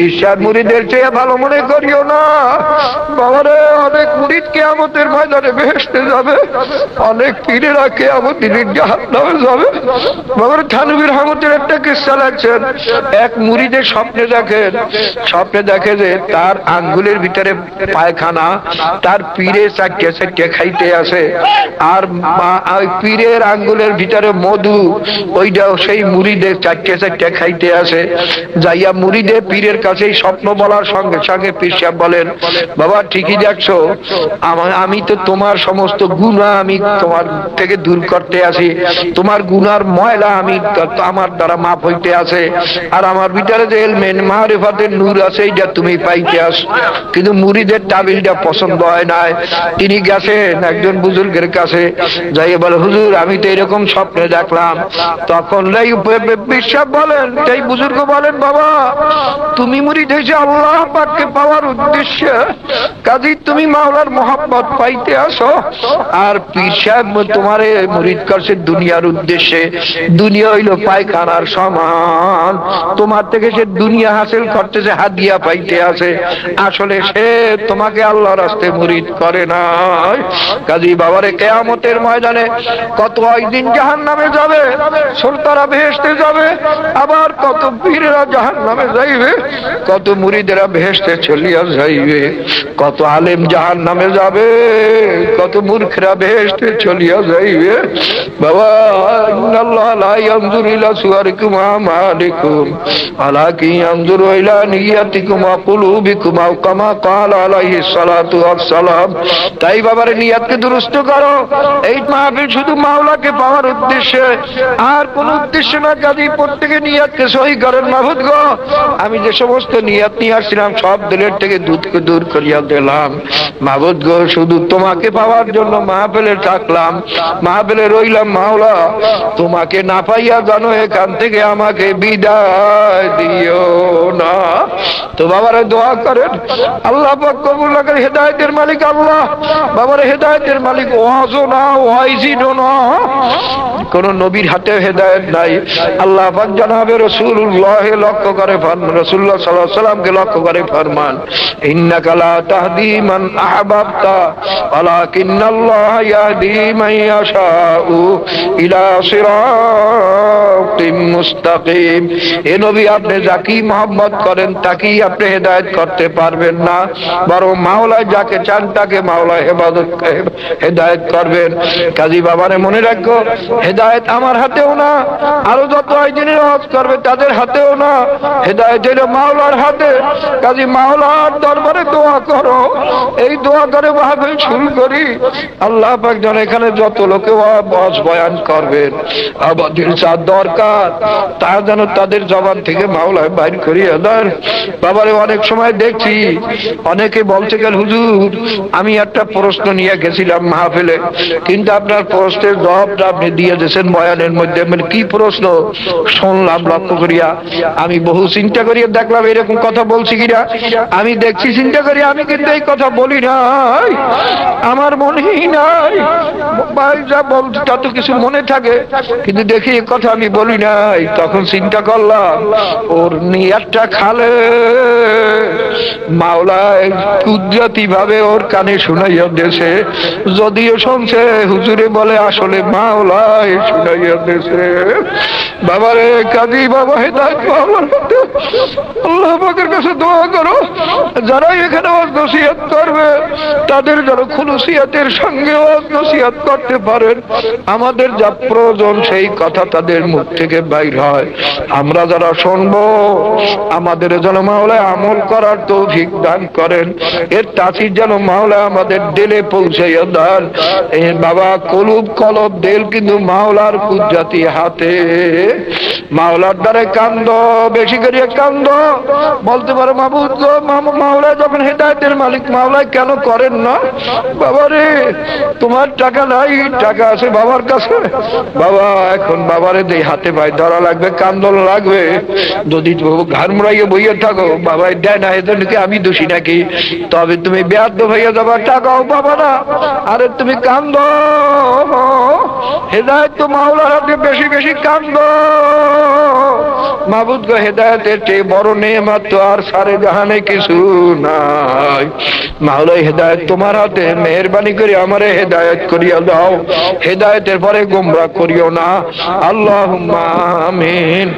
বিশ্বাস মুড়িদের চেয়ে ভালো মনে করিও না। বাবারে, অনেক মুড়িদ কেয়ামতের ময়দানে বেহেসতে যাবে। অনেক পীরেরা দিনের জাহান নামে যাবে। বাবার, থানবির হামতের একটা কিস্সা লাগছেন এক মুড়িদের স্বপ্নে দেখেন, স্বপ্নে দেখে যে তার আঙ্গুলের ভিতরে পায়খানা, তার পীরে চারটে চারটে খাইতে আসে। আর পীরের আঙ্গুলের ভিতরে মধু ওইটা সেই মুড়িদের চারটে চারটে খাইতে আসে। যাইয়া মুড়িদে পীরের কাছে এই স্বপ্ন বলার সঙ্গে সঙ্গে পীর সাহেব বলেন, বাবা, ঠিকই দেখছ। আমি তো তোমার সমস্ত গুণা আমি তোমার থেকে দূর করতে আসি। তোমার গুনার ময়লা আমি আমার দ্বারা মাপ হইতে আছে আর আমার ভিতরে যে এলমেন মারেফাতের নূর আছে, এইটা তুমি পাইতে আস। কিন্তু মুড়িদের টাবিলটা পছন্দ হয় নাই তিনি গেছেন একজন বুজুর্গের কাছে। যাই বলে, হুজুর, আমি তো এরকম স্বপ্নে দেখলাম। তখন বিশ্বাস বলেন সেই বুজুর্গ বলেন, বাবা, তুমি মুড়িদ হয়েছে আল্লাহ পাককে পাওয়ার উদ্দেশ্যে। কাজী, তুমি মাওলার মোহাম্মত পাইতে আসো। আর পীর সাহেব তোমারে মুরিদ করছে দুনিয়ার উদ্দেশ্যে। দুনিয়া হইল পায়খানার সমান। তোমার থেকে সে দুনিয়া হাসিল করতেছে হাদিয়া পাইতে আছে। আসলে সে তোমাকে আল্লাহ রাস্তে মুরিদ করে না কাজী, বাবারে, কেয়ামতের ময়দানে কত দিন জাহান নামে যাবে সুলতারা ভেসতে যাবে, আবার কত পীরেরা জাহান নামে যাইবে। কত মুরিদেরা ভেসতে চলিয়া যাইবে, কত আলেম জাহান নামে যাবে, কত মূর্খরা ভেসতে চলিয়া যাইবে। বাবা দুরুস্ত করো। এই শুধু উদ্দেশ্যে, আর কোন উদ্দেশ্য না কাজী প্রত্যেকে নিয়াতকে সহি করেন মাহবুদ গো। আমি যে সমস্ত নিয়াত নিয়ে আসছিলাম সব দিলের থেকে দুধকে দূর করিয়া দিলাম। মাহবুদ গো, শুধু তোমাকে পাওয়ার জন্য মাহফিলে থাকলাম, মাহফিলে রইলাম মাওলা। তোমাকে না পাইয়া জানো, এখান থেকে আমাকে বিদায় দিও না। তো বাবারা দোয়া করেন, আল্লাহ পাক কবুল করেন হেদায়েতের মালিক আল্লাহ। বাবার হেদায়েতের মালিক ওয়াজও না ওয়াইজিনও না। কোন নবীর হাতে হেদায়েত নাই। আল্লাহ পাক জানাবে, রাসূলুল্লাহ লক্ষ্য করে ফরমান রাসূলুল্লাহ সাল্লামকে লক্ষ্য করে ফরমান, ইন্নাকা লা তাহদি মান আহবাবতা ইয়াহদি মান ইয়াশাউ ইলা মুস্তাকিম। এ নবী, আপনি যাকে মোহাম্মদ করেন, তাকেই আপনি হেদায়েত করতে পারবেন না। বরং মাওলা যাকে চান, তাকে হেদায়েত করবেন। কাজী বাবারে মনে রাখো, হেদায়েত আমার হাতেও না, আরও যত আইদিনের হজ করবে, তাদের হাতেও না। হেদায়েত হলো মাওলার হাতে। কাজী মাওলার দরবারে দোয়া করো। এই দোয়া করে মাহফিল শুরু করি। আল্লাহ পাক যেন এখানে যত লোকে বস বয়ান করবেন আমাদের যা দরকার, তা যেন তাদের জবান থেকে মাওলায় বাইর করিয়া দেন। বাবারে, অনেক সময় দেখছি, অনেকে বলছে গেল হুজুর, আমি একটা প্রশ্ন নিয়ে গেছিলাম মাহফিলে। কিন্তু আপনার প্রশ্নের জবাবটা আপনি দিয়ে দিয়েছেন বয়ানের মধ্যে। মানে কি প্রশ্ন? শুনলাম লক্ষ্য করিয়া। আমি বহু চিন্তা করিয়া দেখলাম এরকম কথা বলছি কিনা আমি দেখছি চিন্তা করি, আমি কিন্তু এই কথা বলি নাই। আমার মনেই নাই। ভাই, যা বলছি তা কিছু মনে থাকে। কিন্তু দেখি কথা আমি বলি নাই। তখন চিন্তা করলাম, ওর নিয়াতটা খালে। মাওলায় কুদরতি ভাবে ওর কানে শুনাইয়া দেশে যদিও শুনছে, হুজুরে বলে, আসলে মাওলায় শুনাইয়া দেশে বাবারে কাজী, বাবা, হেদায়ত আল্লাহ পাকের কাছে দোয়া করো। যারা এখানে ওয়াজ করবে, তাদের যেন খুলুসিয়াতের সঙ্গে নসিহত করতে পারেন, আমাদের যা প্রয়োজন সেই কথা তাদের মুখ থেকে বাইর হয়। আমরা যারা শুনব, আমাদের যেন মাওলায় আমল করার তৌফিক দান করেন। এর তাসির যেন মাওলায় আমাদের দিলে পৌঁছাইয়া দেন। এ বাবা, কলুব, কলব, দিল কিন্তু মাওলার কুদরাতি হাতে। মাওলার দ্বারে কান্দ, বেশি করিয়া কান্দ। বলতে পারো মাহবুদ মাওলা যখন হেদায়তের মালিক, মাওলায় কেন করেন না? বাবা রে তোমার টাকা নাই টাকা আছে বাবার কাছে? বাবা, এখন বাবারে দেই, হাতে পায়ে ধরা লাগবে, কান্দন লাগবে। যদি ঘাড় মুড়াইয়ে বইয়ে থাকো, বাবাই দেয় না এজন্য কি আমি দোষী নাকি? তবে তুমি ব্যাধ হইয়া যাবার টাকাও পাবা না। আরে তুমি কান্দ। হেদায়ত তো মাওলার হাতে বেশি বেশি কান্দ। মাবুদ গো, হেদায়তের চেয়ে বড় নেমাত তো আর সারে জাহানে কিছু নাই। মাওলাই হেদায়ত তোমার হাতে, মেহরবানি করে আমারে হেদায়ত করিয়া দাও। হেদায়তের পরে গোমরা করিও না। আল্লাহ আমিন।